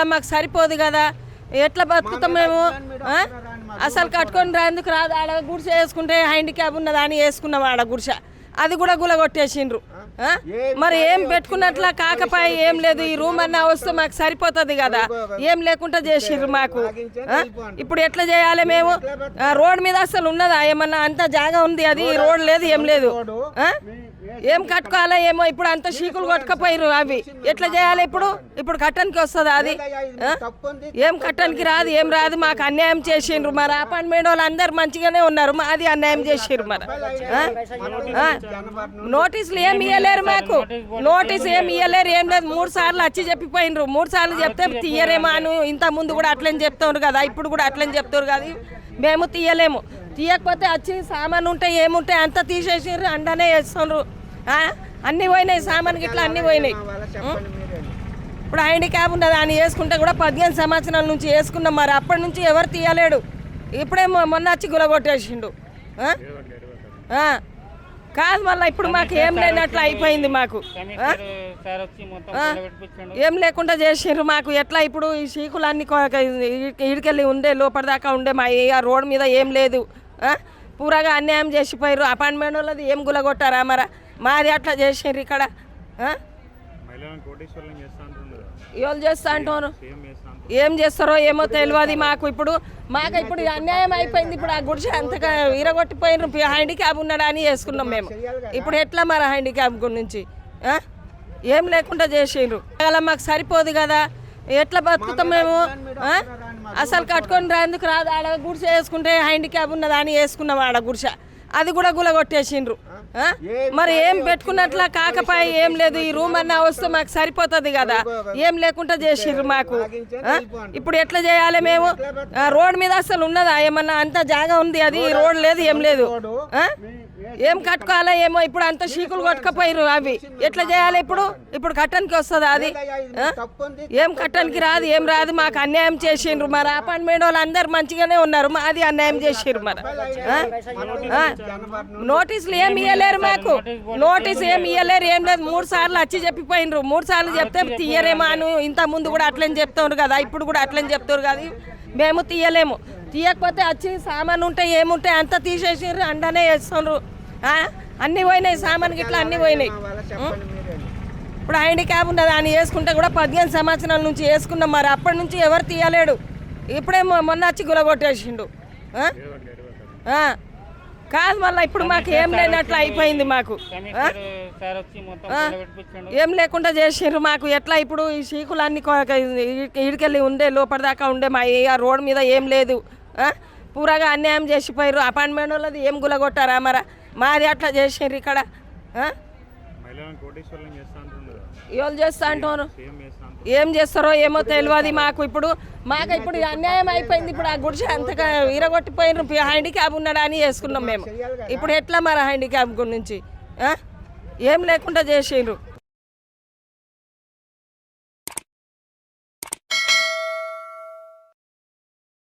అలా మాకు సరిపోదు కదా. ఎట్లా బతుకుతాం మేము? ఆ? అసలు కట్టుకొని రాందుకు రాదు. ఆడ గుడిసె వేసుకుంటే హ్యాండిక్యాప్ ఉన్నదా అని వేసుకున్నాం ఆడ గుడిస. అది కూడా గులగొట్టేసిండ్రు. ఆ? మరి ఏం పెట్టుకున్నట్లా కాకపాయ ఏం లేదు. ఈ రూమ్ అన్నా వస్తే మాకు సరిపోతుంది కదా. ఏం లేకుండా చేసిండ్రు మాకు. ఇప్పుడు ఎట్లా చేయాలి మేము? రోడ్ మీద అసలు ఉన్నదా? ఏమన్నా అంత జాగా ఉంది అది? రోడ్ లేదు ఏం లేదు. ఏం కట్టుకోవాలా ఏమో? ఇప్పుడు అంత షీకులు కొట్టుకపోయారు అవి. ఎట్లా చేయాలి ఇప్పుడు? ఇప్పుడు కట్టడానికి వస్తుంది అది? ఏం కట్టడానికి రాదు ఏం రాదు? మాకు అన్యాయం చేసిండ్రు. మరి అపార్ట్మెంట్ వాళ్ళు అందరు మంచిగానే ఉన్నారు. మాది అన్యాయం చేసిండ్రు మరి. నోటీసులు ఏం ఇవ్వలేరు మాకు. నోటీస్ ఏమి ఇవ్వలేరు ఏం లేదు. మూడు సార్లు వచ్చి చెప్పిపోయినరు మూడు సార్లు చెప్తే తీయరేమో అని ఇంత ముందు కూడా అట్లని చెప్తున్నారు కదా. ఇప్పుడు కూడా అట్లని చెప్తారు కదా. మేము తీయలేము. తీయకపోతే వచ్చి సామాన్ ఉంటే ఏముంటాయి అంతా తీసేసిర్రు అండనే వేస్తున్నారు అన్నీ పోయినాయి సామాన్ గిట్లా అన్నీ పోయినాయి? ఇప్పుడు హ్యాండిక్యాప్ ఉన్నది అని వేసుకుంటే కూడా పదిహేను సంవత్సరాల నుంచి వేసుకున్నాం మరి అప్పటి నుంచి ఎవరు తీయలేడు. ఇప్పుడే మొన్న వచ్చి గులగొట్టేసిండు. ఆ? ఆ. కాదు మళ్ళీ ఇప్పుడు మాకు ఏం లేనట్లు అయిపోయింది మాకు. ఏం లేకుండా చేసిండ్రు మాకు. ఎట్లా ఇప్పుడు ఈ చీకులన్నీ ఇడికెళ్ళి ఉండే లోపల దాకా ఉండే మా రోడ్ మీద ఏం లేదు. ఆ? పూరగా అన్యాయం చేసిపోయారు అపార్ట్మెంట్ వాళ్ళది ఏం గులగొట్టారా మరా? మాది అట్లా చేసిండ్రు ఇక్కడ. కోటేశ్వరం చేస్తా అంటున్నారు ఎవరు చేస్తా అంటున్నారు? ఏం చేస్తారో ఏమో తెలియదు మాకు ఇప్పుడు. మాకు ఇప్పుడు అన్యాయం అయిపోయింది. ఇప్పుడు ఆ గుడిసె అంతగా విరగొట్టిపోయిన హ్యాండిక్యాప్ ఉన్నాడా అని వేసుకున్నాం మేము. ఇప్పుడు ఎట్లా మరి హ్యాండిక్యాప్ గురించి ఆ? ఏం లేకుండా చేసిండ్రు అలా మాకు సరిపోదు కదా. ఎట్లా బతుకుతాం మేము? అసలు కట్టుకొని రాందుకు రాదు? ఆడ గుడిసె వేసుకుంటే హ్యాండిక్యాప్ ఉన్నదా అని వేసుకున్నాం ఆడ గుడిసె. అది కూడా గులగొట్టేసిండ్రు. కొట్టేసిండ్రు మరి ఏం పెట్టుకున్నట్లా కాకపాయ ఏం లేదు ఈ రూమ్ అన్నా వస్తే మాకు సరిపోతుంది కదా. ఏం లేకుండా చేసిండ్రు మాకు? ఇప్పుడు ఎట్లా చేయాలి మేము? రోడ్ మీద అసలు ఉన్నదా? ఏమన్నా అంత జాగా ఉంది అది? రోడ్ లేదు ఏం లేదు? ఏం కట్టుకోవాలా ఏమో? ఇప్పుడు అంత షీకులు కొట్టుకపోయారు అవి. ఎట్లా చేయాలి ఇప్పుడు? ఇప్పుడు కట్టడానికి వస్తుందా అది? ఏం కట్టడానికి రాదు ఏం రాదు. మాకు అన్యాయం చేసిండ్రు మరి. అపార్ట్మెంట్ వాళ్ళు అందరు మంచిగానే ఉన్నారు. మాది అన్యాయం చేసిండ్రు మరి? నోటీసులు ఏం ఇవ్వలేరు మాకు. నోటీస్ ఏం ఇవ్వలేరు ఏం లేదు. మూడు సార్లు వచ్చి చెప్పిపోయినరు మూడు సార్లు చెప్తే తీయరేమో అని. ఇంత ముందు కూడా అట్లని చెప్తున్నారు కదా. ఇప్పుడు కూడా అట్లని చెప్తారు కదా. మేము తీయలేము. తీయకపోతే వచ్చి సామాన్ ఉంటాయి ఏముంటాయి అంతా తీసేసిర్రు అండనే వేస్తున్నారు? అన్నీ పోయినాయి సామాన్ గిట్లా అన్నీ పోయినాయి? ఇప్పుడు హ్యాండిక్యాప్ ఉన్నది అని వేసుకుంటే కూడా పదిహేను సంవత్సరాల నుంచి వేసుకున్నాం మరి. అప్పటి నుంచి ఎవరు తీయలేడు. ఇప్పుడే మొన్న వచ్చి గులగొట్టేసిండు. కాదు మళ్ళీ ఇప్పుడు మాకు ఏం లేనట్లు అయిపోయింది మాకు. ఏం లేకుండా చేసిండ్రు మాకు. ఎట్లా ఇప్పుడు ఈ చీకులన్నీ ఇడికెళ్ళి ఉండే లోపల దాకా ఉండే మా ఆ రోడ్ మీద ఏం లేదు? పూరగా అన్యాయం చేసిపోయారు అపార్ట్మెంట్ వాళ్ళది ఏం గులగొట్టారా మరా? మాది అట్లా చేసిండ్రు ఇక్కడ. ఎవరు చేస్తా అంటున్నారు. ఏం చేస్తారో ఏమో తెలియదు మాకు ఇప్పుడు. మాకు ఇప్పుడు అన్యాయం అయిపోయింది. ఇప్పుడు ఆ గుడిసె అంతగా ఇరగొట్టిపోయిన హ్యాండిక్యాప్ ఉన్నాడా అని వేసుకున్నాం మేము. ఇప్పుడు ఎట్లా మరి హ్యాండిక్యాప్ గురించి? ఏం లేకుండా చేసిండ్రు?